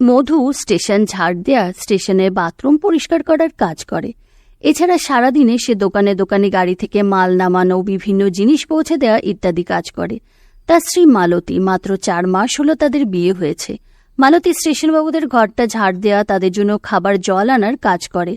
মধু station ঝাড় দেয়া স্টেশনের বাথরুম পরিষ্কার করার কাজ করে। এছাড়া সারাদিনে সে দোকানে দোকানে গাড়ি থেকে মাল নামানো, বিভিন্ন জিনিস পৌঁছে দেওয়া ইত্যাদি কাজ করে। তার স্ত্রী মালতী, মাত্র চার মাস হলো তাদের বিয়ে হয়েছে। মালতী স্টেশনবাবুদের ঘরটা ঝাড় দেওয়া তাদের জন্য খাবার জল আনার কাজ করে।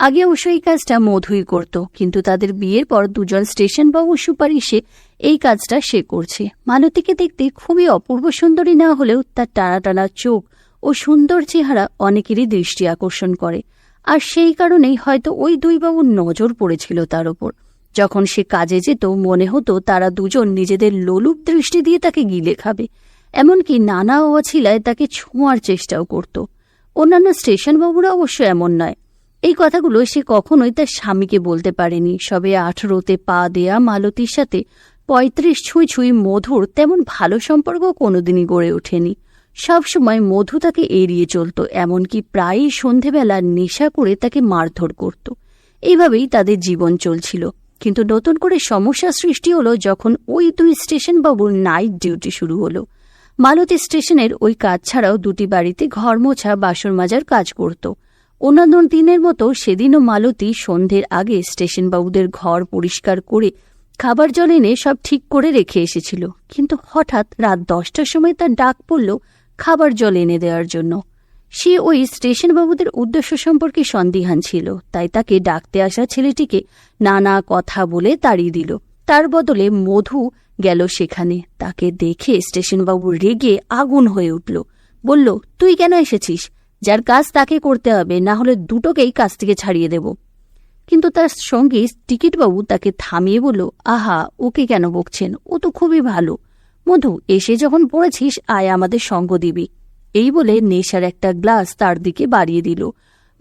আগে অবশ্য এই কাজটা মধুই করত, কিন্তু তাদের বিয়ের পর দুজন স্টেশনবাবু সুপারিশে এই কাজটা সে করছে। মালতীকে দেখতে খুবই অপূর্ব সুন্দরী না হলেও তার টানা টানা চোখ ও সুন্দর চেহারা অনেকেরই দৃষ্টি আকর্ষণ করে। আর সেই কারণেই হয়তো ওই দুই বাবুর নজর পড়েছিল তার ওপর। যখন সে কাজে যেত, মনে হতো তারা দুজন নিজেদের লোলুপ দৃষ্টি দিয়ে তাকে গিলে খাবে। এমনকি নানা অছিলায় তাকে ছোঁয়ার চেষ্টাও করত। অন্যান্য স্টেশনবাবুরা অবশ্য এমন নয়। এই কথাগুলো সে কখনোই তার স্বামীকে বলতে পারেনি। সবে আঠেরোতে পা দেয়া মালতীর সাথে পঁয়ত্রিশ ছুঁই ছুঁই মধুর তেমন ভালো সম্পর্ক কোনোদিনই গড়ে ওঠেনি। সবসময় মধু তাকে এড়িয়ে চলত, এমনকি প্রায়ই সন্ধেবেলা নেশা করে তাকে মারধর করত। এইভাবেই তাদের জীবন চলছিল। কিন্তু নতুন করে সমস্যা সৃষ্টি হলো যখন ওই দুই স্টেশন বাবুর নাইট ডিউটি শুরু হলো। মালতী স্টেশনের ওই কাজ ছাড়াও দুটি বাড়িতে ঘর মোছা বাসন মাজার কাজ করত। অন্যান্য দিনের মতো সেদিনও মালতী সন্ধ্যের আগে স্টেশন বাবুদের ঘর পরিষ্কার করে খাবার জল এনে সব ঠিক করে রেখে এসেছিল। কিন্তু হঠাৎ রাত দশটার সময় তার ডাক পড়ল খাবার জল এনে দেওয়ার জন্য। সে ওই স্টেশনবাবুদের উদ্দেশ্য সম্পর্কে সন্দিহান ছিল, তাই তাকে ডাকতে আসা ছেলেটিকে নানা কথা বলে তাড়িয়ে দিল। তার বদলে মধু গেল সেখানে। তাকে দেখে স্টেশনবাবু রেগে আগুন হয়ে উঠল। বলল, তুই কেন এসেছিস? যার কাজ তাকে করতে হবে, না হলে দুটোকেই কাজ থেকে ছাড়িয়ে দেব। কিন্তু তার সঙ্গে টিকিটবাবু তাকে থামিয়ে বলল, আহা, ওকে কেন বকছেন? ও তো খুবই ভালো। মধু, এসে যখন পড়েছিস, আয় আমাদের সঙ্গ দিবি। এই বলে নেশার একটা গ্লাস তার দিকে বাড়িয়ে দিল।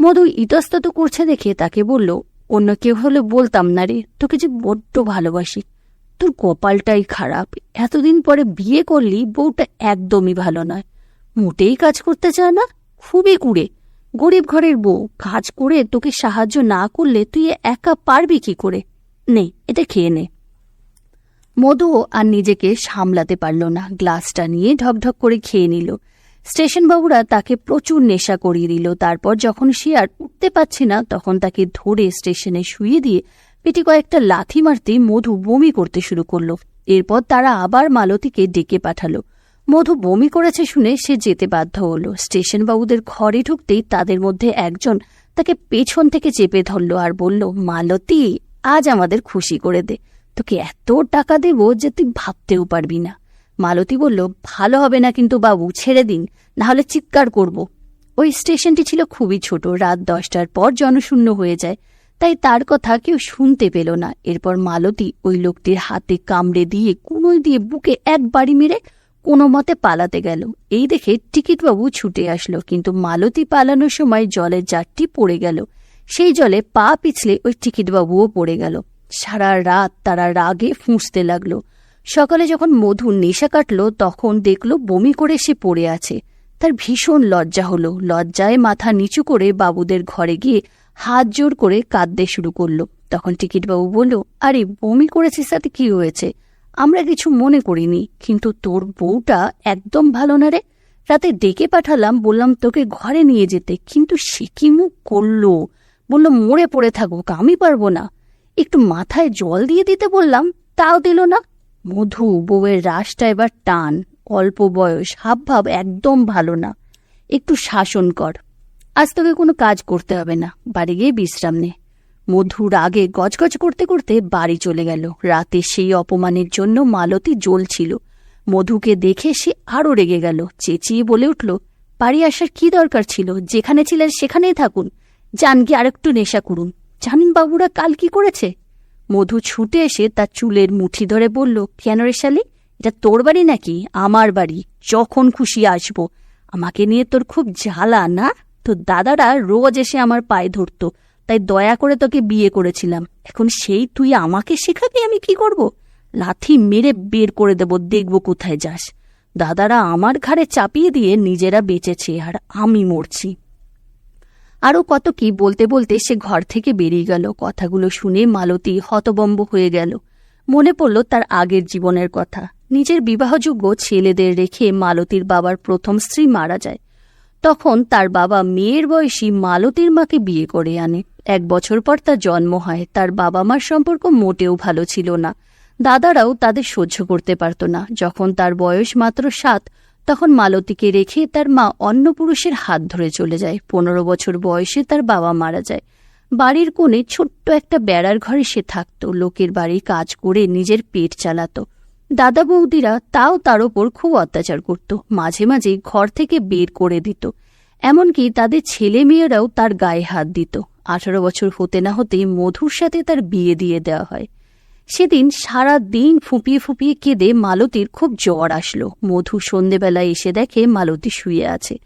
মধু ইতস্তত করছে দেখে তাকে বলল, অন্য কেউ হলে বলতাম না রে, তোকে যে বড্ড ভালোবাসি। তোর কপালটাই খারাপ। এতদিন পরে বিয়ে করলি, বউটা একদমই ভালো নয়। মোটেই কাজ করতে চায় না, খুবই কুড়ে। গরিব ঘরের বউ, কাজ করে তোকে সাহায্য না করলে তুই একা পারবি কি করে? নে, এটা খেয়ে নে। মধুও আর নিজেকে সামলাতে পারল না। গ্লাসটা নিয়ে ঢকঢক করে খেয়ে নিল। স্টেশনবাবুরা তাকে প্রচুর নেশা করিয়ে দিল। তারপর যখন সে আর উঠতে পারছে না, তখন তাকে ধরে স্টেশনে শুয়ে দিয়ে পেটে কয়েকটা লাথি মারতে মধু বমি করতে শুরু করল। এরপর তারা আবার মালতীকে ডেকে পাঠালো। মধু বমি করেছে শুনে সে যেতে বাধ্য হলো। স্টেশনবাবুদের ঘরে ঢুকতেই তাদের মধ্যে একজন তাকে পেছন থেকে চেপে ধরল আর বলল, মালতী, আজ আমাদের খুশি করে দে। তোকে এত টাকা দেব যে তুই ভাবতেও পারবি না। মালতী বলল, ভালো হবে না কিন্তু বাবু, ছেড়ে দিন না হলে চিৎকার করব। ওই স্টেশনটি ছিল খুবই ছোট, রাত দশটার পর জনশূন্য হয়ে যায়। তাই তার কথা কেউ শুনতে পেল না। এরপর মালতী ওই লোকটির হাতে কামড়ে দিয়ে কুনোই দিয়ে বুকে এক বাড়ি মেরে কোনো মতে পালাতে গেল। এই দেখে টিকিটবাবু ছুটে আসলো, কিন্তু মালতী পালানোর সময় জলের জারটি পড়ে গেল। সেই জলে পা পিছলে ওই টিকিটবাবুও পড়ে গেল। সারা রাত তারা রাগে ফুঁসতে লাগল। সকালে যখন মধু নেশা কাটল, তখন দেখল বমি করে সে পড়ে আছে। তার ভীষণ লজ্জা হলো। লজ্জায় মাথা নিচু করে বাবুদের ঘরে গিয়ে হাত জোর করে কাঁদতে শুরু করল। তখন টিকিটবাবু বলল, আরে, বমি করেছিস, তাতে কি হয়েছে? আমরা কিছু মনে করিনি, কিন্তু তোর বউটা একদম ভালো না রে। রাতে ডেকে পাঠালাম, বললাম তোকে ঘরে নিয়ে যেতে, কিন্তু সে কি মুখ করল? বলল, মরে পড়ে থাকুক, আমি পারব না। একটু মাথায় জল দিয়ে দিতে বললাম, তাও দিল না। মধু বউয়ের রাসটা এবার টান, অল্প বয়স, হাবভাব একদম ভালো না। একটু শাসন কর। আজ তোকে কোনো কাজ করতে হবে না, বাড়ি গিয়ে বিশ্রাম নে। মধুর আগে গজগজ করতে করতে বাড়ি চলে গেল। রাতে সেই অপমানের জন্য মালতী জ্বলছিল। মধুকে দেখে সে আরও রেগে গেল, চেঁচিয়ে বলে উঠল, বাড়ি আসার কি দরকার ছিল? যেখানে ছিলেন সেখানেই থাকুন। যান গিয়ে আরেকটু নেশা করুন। জানেন বাবুরা কাল কি করেছে? মধু ছুটে এসে তার চুলের মুঠি ধরে বলল, কেন রে শালি? এটা তোর বাড়ি নাকি? আমার বাড়ি। যখন খুশি আসব। আমাকে নিয়ে তোর খুব জ্বালা, না? তোর দাদারা রোজ এসে আমার পায়ে ধরতো। তাই দয়া করে তোকে বিয়ে করেছিলাম। এখন সেই তুই আমাকে শেখাবি আমি কি করব? লাথি মেরে বের করে দেব, দেখব কোথায় যাস। দাদারা আমার ঘাড়ে চাপিয়ে দিয়ে নিজেরা বেঁচেছে আর আমি মরছি। আরও কত কি বলতে বলতে সে ঘর থেকে বেরিয়ে গেল। কথাগুলো শুনে মালতী হতবম্ব হয়ে গেল। মনে পড়ল তার আগের জীবনের কথা। নিজের বিবাহযোগ্য ছেলেদের রেখে মালতীর বাবার প্রথম স্ত্রী মারা যায়। তখন তার বাবা মেয়ের বয়সী মালতীর মাকে বিয়ে করে আনে। এক বছর পর তার জন্ম হয়। তার বাবা মার সম্পর্ক মোটেও ভালো ছিল না। দাদারাও তাদের সহ্য করতে পারত না। যখন তার বয়স মাত্র সাত তখন মালতীকে রেখে তার মা অন্য পুরুষের হাত ধরে চলে যায়। পনেরো বছর বয়সে তার বাবা মারা যায়। বাড়ির কোণে ছোট্ট একটা বেড়ার ঘরে সে থাকতো। লোকের বাড়ি কাজ করে নিজের পেট চালাত। দাদা বৌদিরা তাও তার ওপর খুব অত্যাচার করত। মাঝে মাঝে ঘর থেকে বের করে দিত। এমনকি তাদের ছেলে মেয়েরাও তার গায়ে হাত দিত। আঠারো বছর হতে না হতেই মধুর সাথে তার বিয়ে দিয়ে দেওয়া হয়। সেদিন সারা দিন ফুপিয়ে ফুপিয়ে কেঁদে মালতীর খুব জ্বর আসলো। মধু সন্ধেবেলায় এসে দেখে মালতী শুয়ে আছে।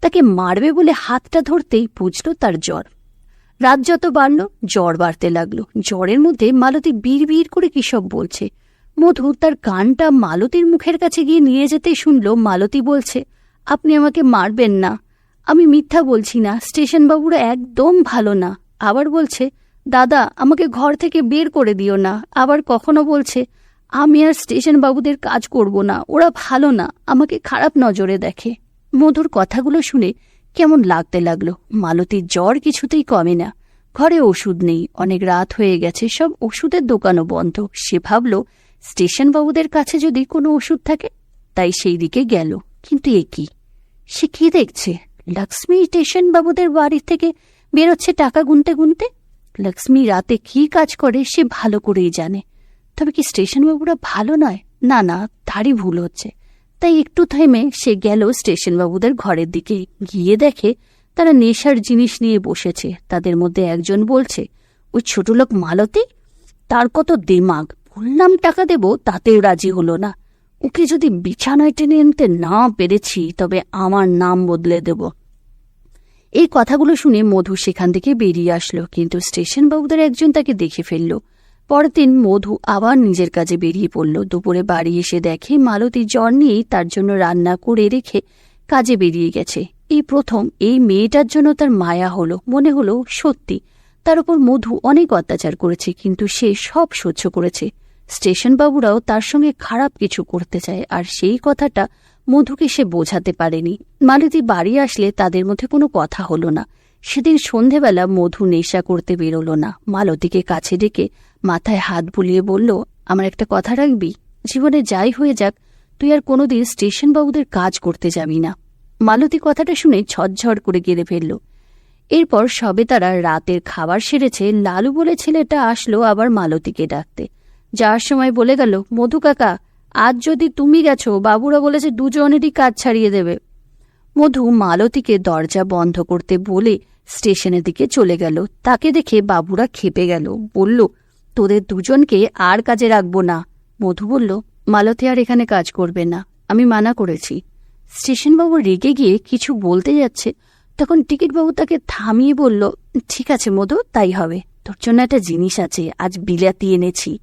তাকে মারবে বলে হাতটা ধরতেই বুঝল তার জ্বর। রাত যত বাড়ল, জ্বর বাড়তে লাগল। জ্বরের মধ্যে মালতী বিড় করে কি সব বলছে। মধু তার কানটা মালতীর মুখের কাছে গিয়ে নিয়ে যেতেই শুনল। মালতী বলছে, আপনি আমাকে মারবেন না। আমি মিথ্যা বলছি না। স্টেশন বাবুরা একদম ভালো না। আবার বলছে দাদা, আমাকে ঘর থেকে বের করে দিও না। আবার কখনো বলছে, আমি আর স্টেশন বাবুদের কাজ করব না, ওরা ভালো না, আমাকে খারাপ নজরে দেখে। মধুর কথাগুলো শুনে কেমন লাগতে লাগল। মালতীর জ্বর কিছুতেই কমে না। ঘরে ওষুধ নেই, অনেক রাত হয়ে গেছে, সব ওষুধের দোকানও বন্ধ। সে ভাবল স্টেশন বাবুদের কাছে যদি কোনো ওষুধ থাকে, তাই সেই দিকে গেল। কিন্তু এ কি? সে কি দেখছে? লক্ষ্মী স্টেশন বাবুদের বাড়ি থেকে বেরোচ্ছে টাকা গুনতে গুনতে? লক্ষ্মী রাতে কি কাজ করে সে ভালো করেই জানে। তবে কি স্টেশন বাবুরা ভালো নয়? না না, তারই ভুল হচ্ছে। তাই একটু থেমে সে গেল স্টেশন বাবুদের ঘরের দিকে। গিয়ে দেখে তারা নেশার জিনিস নিয়ে বসেছে। তাদের মধ্যে একজন বলছে, ওই ছোট লোক মালতী? তার কত দেমাগ। বললাম টাকা দেব, তাতেও রাজি হলো না। ওকে যদি বিছানায় টেনে আনতে না পেরেছি, তবে আমার নাম বদলে দেব। এই কথাগুলো শুনে মধু সেখান থেকে বেরিয়ে আসলো, কিন্তু স্টেশন বাবুদের একজন তাকে দেখে ফেলল। পরের দিন মধু আবার নিজের কাজে বেরিয়ে পড়ল। দুপুরে বাড়ি এসে দেখে মালতী জ্বর নিয়েই তার জন্য রান্না করে রেখে কাজে বেরিয়ে গেছে। এই প্রথম এই মেয়েটার জন্য তার মায়া হলো, মনে হলো সত্যি। তার উপর মধু অনেক অত্যাচার করেছে, কিন্তু সে সব সহ্য করেছে। স্টেশন বাবুরাও তার সঙ্গে খারাপ কিছু করতে চায়, আর সেই কথাটা মধুকে সে বোঝাতে পারেনি। মালতী বাড়ি আসলে তাদের মধ্যে কোনো কথা হলো না। সেদিন সন্ধেবেলা মধু নেশা করতে বেরোলো না। মালতীকে কাছে ডেকে মাথায় হাত বুলিয়ে বলল, আমার একটা কথা রাখবি? জীবনে যাই হয়ে যাক, তুই আর কোনোদিন স্টেশনবাবুদের কাজ করতে যাবি না। মালতী কথাটা শুনে ঝরঝর করে গেড়ে ফেলল। এরপর সবে তারা রাতের খাবার সেরেছে, লালু বলে ছেলেটা আসলো আবার মালতীকে ডাকতে। যাওয়ার সময় বলে গেল, মধু কাকা আজ যদি তুমি গেছো, বাবুরা বলেছে দুজনেরই কাজ ছাড়িয়ে দেবে। মধু মালতীকে দরজা বন্ধ করতে বলে স্টেশনের দিকে চলে গেল। তাকে দেখে বাবুরা খেপে গেল। বলল, তোদের দুজনকে আর কাজে রাখব না। মধু বলল, মালতী আর এখানে কাজ করবে না। আমি মানা করেছি। স্টেশনবাবু রেগে গিয়ে কিছু বলতে যাচ্ছে। তখন টিকিটবাবু তাকে থামিয়ে বলল, ঠিক আছে মধু, তাই হবে। তোর জন্য একটা জিনিস আছে, আজ বিলাতি এনেছি।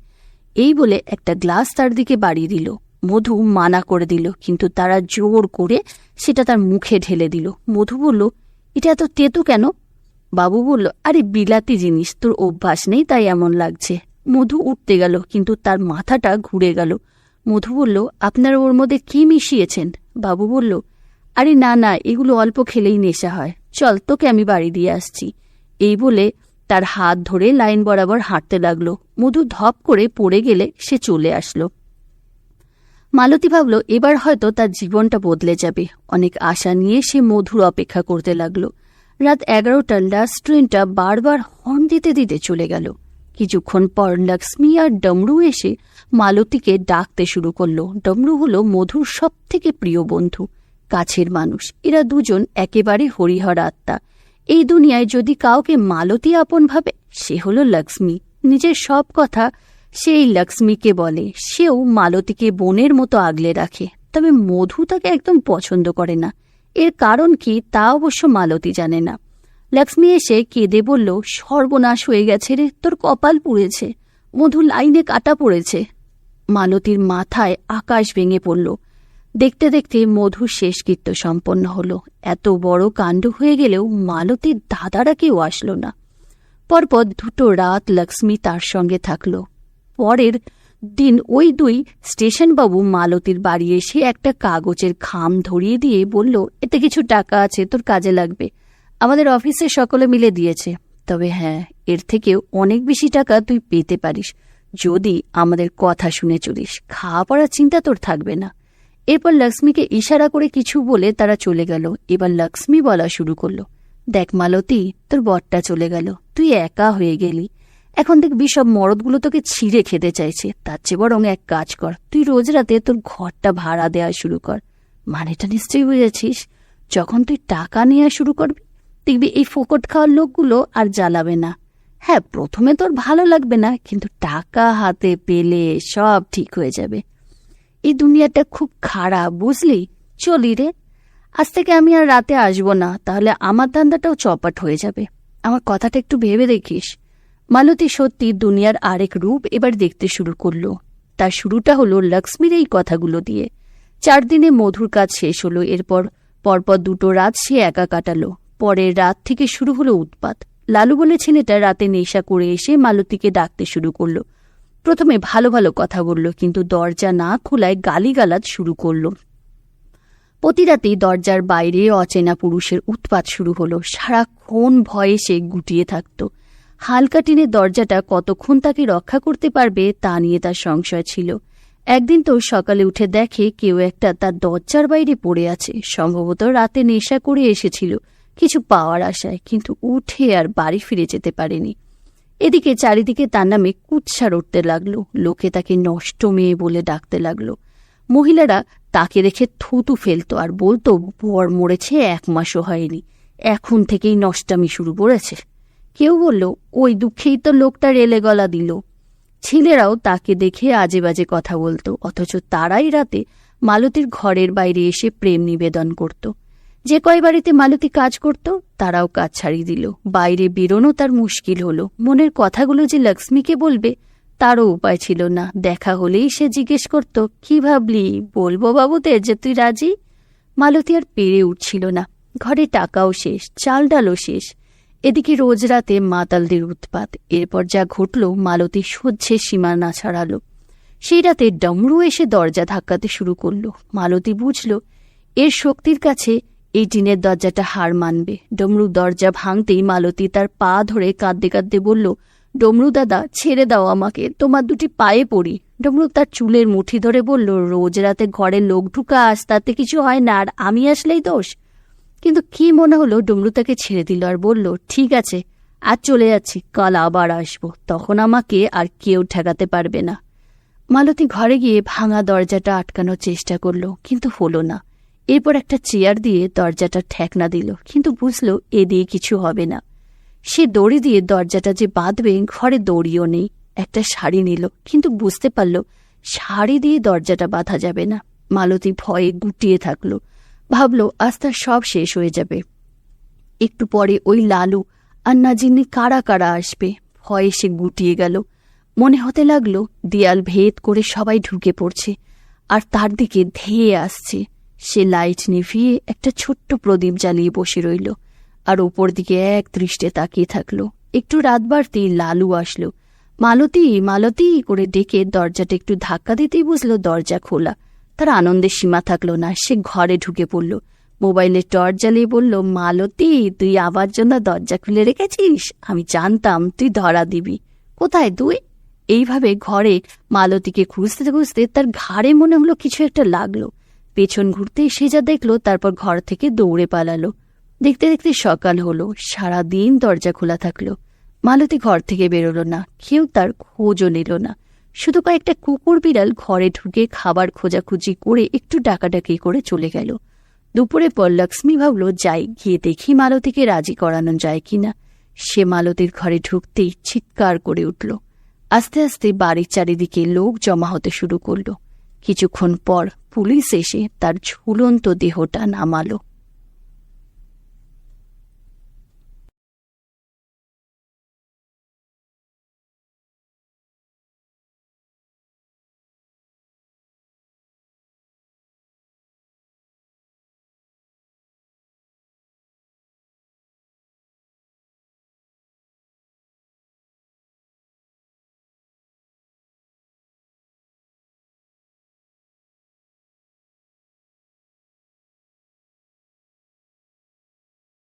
এই বলে একটা গ্লাস তার দিকে বাড়িয়ে দিল। মধু মানা করে দিল, কিন্তু তারা জোর করে সেটা তার মুখে ঢেলে দিল। মধু বলল, এটা এত তেতো কেন? বাবু বলল, আরে বিলাতি জিনিস, তোর অভ্যাস নেই তাই এমন লাগছে। মধু উঠতে গেল, কিন্তু তার মাথাটা ঘুরে গেল। মধু বলল, আপনারা ওর মধ্যে কি মিশিয়েছেন? বাবু বলল, আরে না না, এগুলো অল্প খেলেই নেশা হয়। চল, তোকে আমি বাড়ি দিয়ে আসছি। এই বলে তার হাত ধরে লাইন বরাবর হাঁটতে লাগল। মধু ধপ করে পড়ে গেলে সে চলে আসলো। মালতী ভাবল, এবার হয়তো তার জীবনটা বদলে যাবে। অনেক আশা নিয়ে সে মধুর অপেক্ষা করতে লাগল। রাত এগারোটার লাস্ট ট্রেনটা বারবার হর্ন দিতে দিতে চলে গেল। কিছুক্ষণ পর লক্ষ্মী আর ডমরু এসে মালতীকে ডাকতে শুরু করল। ডমরু হলো মধুর সব থেকে প্রিয় বন্ধু, কাছের মানুষ। এরা দুজন একেবারে হরিহর আত্মা। এই দুনিয়ায় যদি কাউকে মালতী আপন ভাবে, সে হল লক্ষ্মী। নিজের সব কথা সেই লক্ষ্মীকে বলে। সেও মালতীকে বোনের মতো আগলে রাখে। তবে মধু তাকে একদম পছন্দ করে না। এর কারণ কি তা অবশ্য মালতী জানে না। লক্ষ্মী এসে কেঁদে বলল, সর্বনাশ হয়ে গেছে রে, তোর কপাল পুড়েছে। মধু লাইনে কাটা পড়েছে। মালতীর মাথায় আকাশ ভেঙে পড়ল। দেখতে দেখতে মধুর শেষকৃত্য সম্পন্ন হল। এত বড় কাণ্ড হয়ে গেলেও মালতীর দাদারা কেউ আসল না। পরপর দুটো রাত লক্ষ্মী তার সঙ্গে থাকল। পরের দিন ওই দুই স্টেশনবাবু মালতীর বাড়ি এসে একটা কাগজের খাম ধরিয়ে দিয়ে বলল, এতে কিছু টাকা আছে, তোর কাজে লাগবে। আমাদের অফিসে সকলে মিলে দিয়েছে। তবে হ্যাঁ এর থেকেও অনেক বেশি টাকা তুই পেতে পারিস। যদি আমাদের কথা শুনে চলিস খাওয়া পড়ার চিন্তা তোর থাকবে না। এরপর লক্ষ্মীকে ইশারা করে কিছু বলে তারা চলে গেল। এবার লক্ষ্মী বলা শুরু করল, দেখ মালতী, তোর বরটা চলে গেল। তুই একা হয়ে গেলি। এখন দেখবি সব মরদগুলো তোকে ছিঁড়ে খেতে চাইছে। তার চেয়ে বরং এক কাজ কর, তুই রোজ রাতে তোর ঘরটা ভাড়া দেয়া শুরু কর। মানেটা নিশ্চয়ই বুঝেছিস? যখন তুই টাকা নেওয়া শুরু করবি, দেখবি এই ফোকট খাওয়ার লোকগুলো আর জ্বালাবে না। হ্যাঁ প্রথমে তোর ভালো লাগবে না, কিন্তু টাকা হাতে পেলে সব ঠিক হয়ে যাবে। এই দুনিয়াটা খুব খারাপ, বুঝলি? চলি রে। আজ থেকে আমি আর রাতে আসব না, তাহলে আমার ধান্দাটাও চপাট হয়ে যাবে। আমার কথাটা একটু ভেবে দেখিস। মালতী সত্যি দুনিয়ার আরেক রূপ এবার দেখতে শুরু করল। তার শুরুটা হলো লক্ষ্মীর এই কথাগুলো দিয়ে। চার দিনে মধুর কাজ শেষ হলো, এরপর পরপর দুটো রাত সে একা কাটালো। পরের রাত থেকে শুরু হলো উৎপাত। লালু বলে ছেলেটা রাতে নেশা করে এসে মালতীকে ডাকতে শুরু করল। প্রথমে ভালো ভালো কথা বলল, কিন্তু দরজা না খোলায় গালিগালাজ শুরু করল। প্রতি রাতেই দরজার বাইরে অচেনা পুরুষের উৎপাত শুরু হলো। সারাক্ষণ ভয়ে সে গুটিয়ে থাকত। হালকা টিনের দরজাটা কতক্ষণ তাকে রক্ষা করতে পারবে তা নিয়ে তার সংশয় ছিল। একদিন তো সকালে উঠে দেখে কেউ একটা তার দরজার বাইরে পড়ে আছে। সম্ভবত রাতে নেশা করে এসেছিল, কিছু পাওয়ার আশায়, কিন্তু উঠে আর বাড়ি ফিরে যেতে পারেনি। এদিকে চারিদিকে তার নামে কুৎসার উঠতে লাগল। লোকে তাকে নষ্ট মেয়ে বলে ডাকতে লাগল। মহিলারা তাকে দেখে থুতু ফেলতো আর বলতো, বর মরেছে, এক মাসও হয়নি। এখন থেকেই নষ্টামি শুরু করেছে। কেউ বলল, ওই দুঃখেই তো লোকটা রেলে গলা দিল। ছেলেরাও তাকে দেখে আজে বাজে কথা বলতো, অথচ তারাই রাতে মালতীর ঘরের বাইরে এসে প্রেম নিবেদন করত। যে কয় বাড়িতে মালতী কাজ করত, তারাও কাজ ছাড়িয়ে দিল। বাইরে বেরোনো তার মুশকিল হলো। মনের কথাগুলো যে লক্ষ্মীকে বলবে, তারও উপায় ছিল না। দেখা হলেই সে জিজ্ঞেস করত, কি ভাবলি? বলব বাবুদের যে তুই রাজি? মালতী আর পেরে উঠছিল না। ঘরে টাকাও শেষ, চাল ডালও শেষ। এদিকে রোজ রাতে মাতালদের উৎপাত। এরপর যা ঘটল, মালতী সহ্যে সীমা না ছাড়ালো। সেই রাতে ডমরু এসে দরজা ধাক্কাতে শুরু করল। মালতী বুঝল, এর শক্তির কাছে এই টিনের দরজাটা হার মানবে। ডমরু দরজা ভাঙতেই মালতী তার পা ধরে কাঁদতে কাঁদতে বলল, ডমরু দাদা, ছেড়ে দাও আমাকে, তোমার দুটি পায়ে পড়ি। ডমরু তার চুলের মুঠি ধরে বলল, রোজ রাতে ঘরে লোক ঢুকা আস তাতে কিছু হয় না, আর আমি আসলেই দোষ? কিন্তু কি মনে হলো, ডমরু তাকে ছেড়ে দিল আর বলল, ঠিক আছে আর চলে যাচ্ছি, কাল আবার আসব, তখন আমাকে আর কেউ ঠেকাতে পারবে না। মালতী ঘরে গিয়ে ভাঙা দরজাটা আটকানোর চেষ্টা করল, কিন্তু হলো না। এরপর একটা চেয়ার দিয়ে দরজাটা ঠেকনা দিল, কিন্তু বুঝলো এ দিয়ে কিছু হবে না। সে দড়ি দিয়ে দরজাটা যে বাঁধবে, ঘরে দড়িও নেই, একটা শাড়ি নিল, কিন্তু বুঝতে পারল শাড়ি দিয়ে দরজাটা বাঁধা যাবে না। মালতী ভয়ে গুটিয়ে থাকল, ভাবল আজ তার সব শেষ হয়ে যাবে। একটু পরে ওই লালু আর নাজিনি কারা কারা আসবে, ভয়ে সে গুটিয়ে গেল। মনে হতে লাগল দেয়াল ভেদ করে সবাই ঢুকে পড়ছে, আর তার দিকে ধেয়ে আসছে। সে লাইট নিভিয়ে একটা ছোট্ট প্রদীপ জ্বালিয়ে বসে রইল, আর ওপর দিকে এক দৃষ্টে তাকিয়ে থাকল। একটু রাত বাড়তেই লালু আসলো। মালতী মালতী করে ডেকে দরজাটা একটু ধাক্কা দিতেই বুঝলো দরজা খোলা। তার আনন্দের সীমা থাকল না, সে ঘরে ঢুকে পড়ল। মোবাইলে টর্চ জ্বালিয়ে বলল, মালতী, তুই আবার জন্য দরজা খুলে রেখেছিস? আমি জানতাম তুই ধরা দিবি। কোথায় তুই? এইভাবে ঘরে মালতীকে খুঁজতে খুঁজতে তার ঘাড়ে মনে হলো কিছু একটা লাগল। পেছন ঘুরতে সে যা দেখল, তারপর ঘর থেকে দৌড়ে পালালো। দেখতে দেখতে সকাল হলো সারা দিন দরজা খোলা থাকল। মালতী ঘর থেকে বেরোলো না, কেউ তার খোঁজও নিল না। শুধু কয়েকটা কুকুর বিড়াল ঘরে ঢুকে খাবার খোঁজাখুঁজি করে একটু ডাকাডাকি করে চলে গেল। দুপুরে পর লক্ষ্মী ভাবল, যাই, গিয়ে দেখি মালতীকে রাজি করানো যায় কিনা। সে মালতীর ঘরে ঢুকতেই চিৎকার করে উঠল। আস্তে আস্তে বাড়ির চারিদিকে লোক জমা হতে শুরু করল। কিছুক্ষণ পর পুলিশ এসে তার ঝুলন্ত দেহটা নামালো।